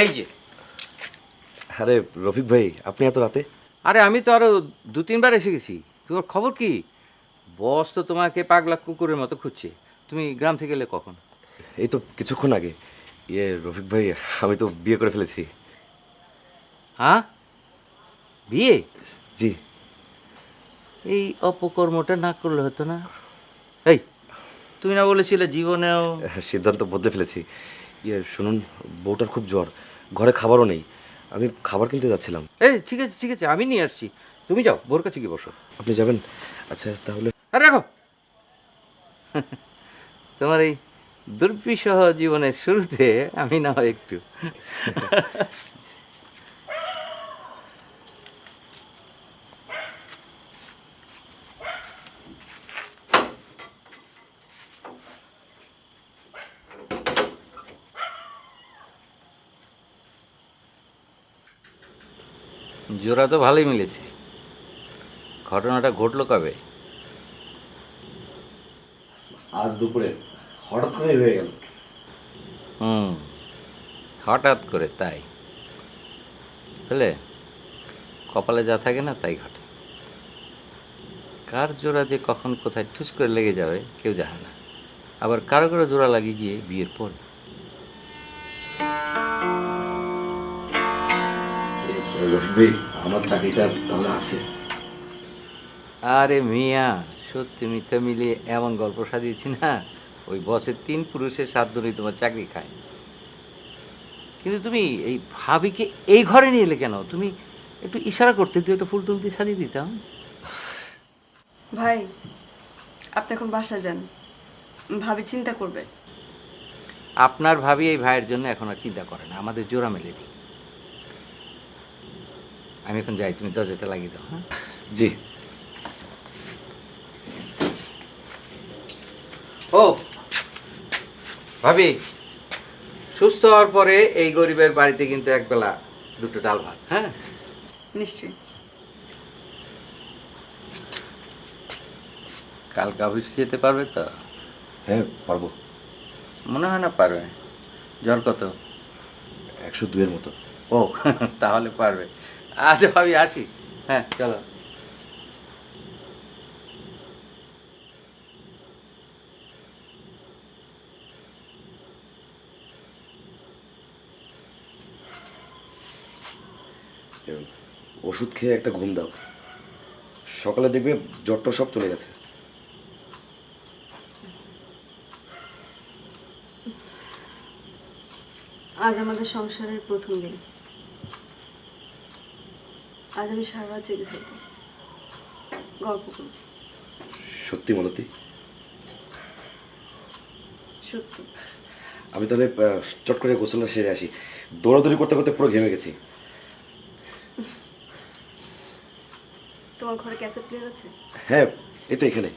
এই যে। আরে রফিক ভাই আপনি এত রাতে? আরে আমি তো আরও দু তিনবার এসে গেছি। তোমার খবর কি? বস তো তোমাকে পাগলা কুকুরের মতো খুঁজছে। তুমি গ্রাম থেকে এলে কখন? এই তো কিছুক্ষণ আগে। ইয়ে রফিক ভাই আমি তো বিয়ে করে ফেলেছি। হ্যাঁ? বিয়ে? জি। এই অপকর্মটা না করলে হতো না। এই তুমি না বলেছিলে জীবনেও সিদ্ধান্ত বদলে ফেলেছি। ইয়ে শুনুন বউটার খুব জ্বর। ঘরে খাবারও নেই। আমি খাবার কিনতে যাচ্ছিলাম। এই ঠিক আছে ঠিক আছে আমি নিয়ে আসছি। তুমি যাও বোর কাছে গিয়ে বসো। আপনি যাবেন? আচ্ছা তাহলে আর রাখো। তোমার এই দুর্বিষহ জীবনের শুরুতে আমি না হয় একটু। জোড়া তো ভালোই মিলেছে। ঘটনাটা ঘটলো কবে? আজ দুপুরে হঠাৎ করে হয়ে গেল। হুম হঠাৎ করে তাই। বুঝলে কপালে যা থাকে না তাই ঘটে। কার জোড়া যে কখন কোথায় ঠুস করে লেগে যাবে কেউ জানে না। আবার কারও কারও জোড়া লাগিয়ে গিয়ে বিয়ের পর রফিক ভাই আমার চাকরিটা তাহলে আছে। আরে মিয়া সত্যি মিথ্যা মিলিয়ে এমন গল্প সাজিয়েছি না ওই বসের তিন পুরুষের সাত ধরেই তোমার চাকরি খায়। কিন্তু তুমি এই ভাবিকে এই ঘরে নিয়ে এলে কেন? তুমি একটু ইশারা করতে তুই একটা ফুল টুল দিয়ে সাজিয়ে দিতাম ভাই আপনি এখন বাসা যান। ভাবি চিন্তা করবে। আপনার ভাবি এই ভাইয়ের জন্য এখন আর চিন্তা করে না আমাদের জোড়া মেলে দিই আমি এখন যাই তুমি দরজাতে লাগিয়ে দাও হ্যাঁ? জি। ও ভাবি সুস্থ হওয়ার পরে এই গরিবের বাড়িতে কিন্তু একবেলা দুটো ডাল ভাত হ্যাঁ? নিশ্চয়ই। কালকে অফিস যেতে পারবে তো? হ্যাঁ পারব। মনে হয় না পারবে। জ্বর কত? একশো দুয়ের মতো। ও তাহলে পারবে। আচ্ছা ভাবি আসি। হ্যাঁ চলো। ওষুধ খেয়ে একটা ঘুম দাও। সকালে দেখবে জ্বরটা সব চলে গেছে। আজ আমাদের সংসারের প্রথম দিন। আজ আমি সারা রাত জেগে থাকব। গল্প করব। সত্যি মালতি? সত্যি। আমি তাহলে আহ, চট করে গোসলটা সেরে আসি। দৌড়াদৌড়ি করতে করতে পুরো ঘেমে গেছি। তোমার ঘরে ক্যাসেট প্লেয়ার আছে? হ্যাঁ এই তো এখানে।